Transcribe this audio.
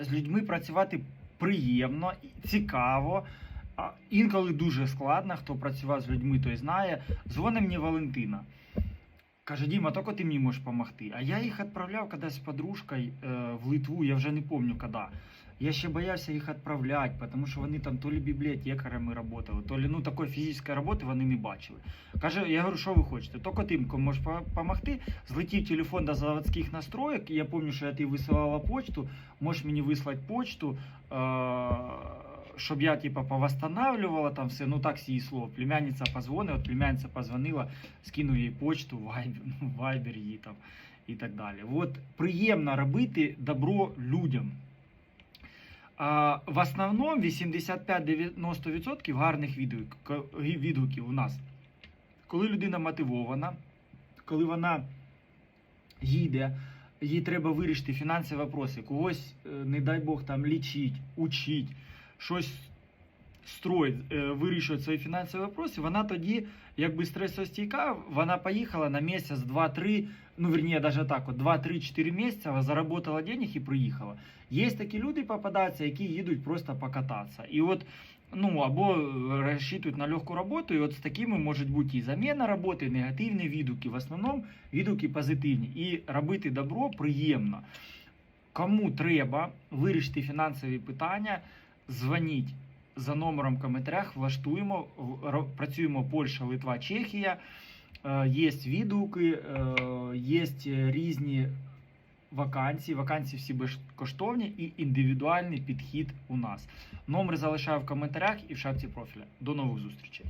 з людьми працювати приємно, цікаво. А інколи дуже складно, хто працював з людьми, той знає. Дзвонить мені Валентина. Каже, Діма, тільки ти мені можеш допомогти. А я їх відправляв кудись з подружкою е, в Литву, я вже не пам'ятаю коли. Я ще боявся їх відправляти, тому що вони там то лі бібліотекарями працювали, то лі ну такої фізичної роботи вони не бачили. Каже, я говорю, що ви хочете? Тільки ти можеш допомогти. Злетів телефон до заводських настроєк. і Я пам'ятаю, що я тобі висилала почту. Можеш мені вислати почту, е, щоб я типа повосстанавливала там все. Ну так з її слов. Племянниця позвонила, от племянниця позвонила, скинув їй почту, вайбер, ну, вайбер її там і так далі. От приємно робити добро людям. А, в основному 85-90% гарних відгук- відгуків у нас. Коли людина мотивована, коли вона їде, їй треба вирішити фінансові вопроси, когось, е, не дай Бог, там лічить, учить, щось строїть, е, вирішує свої фінансові вопроси, вона тоді, якби стресостійка, вона поїхала на місяць, два-три, ну, верніше, навіть так, от 2-3-4 місяці, заработала денег і приїхала. Є такі люди попадаються, які їдуть просто покататися. І от, ну, або е, розчитують на легку роботу, і от з такими можуть бути і заміна роботи, і негативні відгуки. В основному відгуки позитивні. І робити добро приємно. Кому треба вирішити фінансові питання, дзвоніть за номером в коментарях, влаштуємо, працюємо Польща, Литва, Чехія. Е, Є відгуки, є різні вакансії. Вакансії всі безкоштовні і індивідуальний підхід у нас. Номер залишаю в коментарях і в шапці профіля. До нових зустрічей.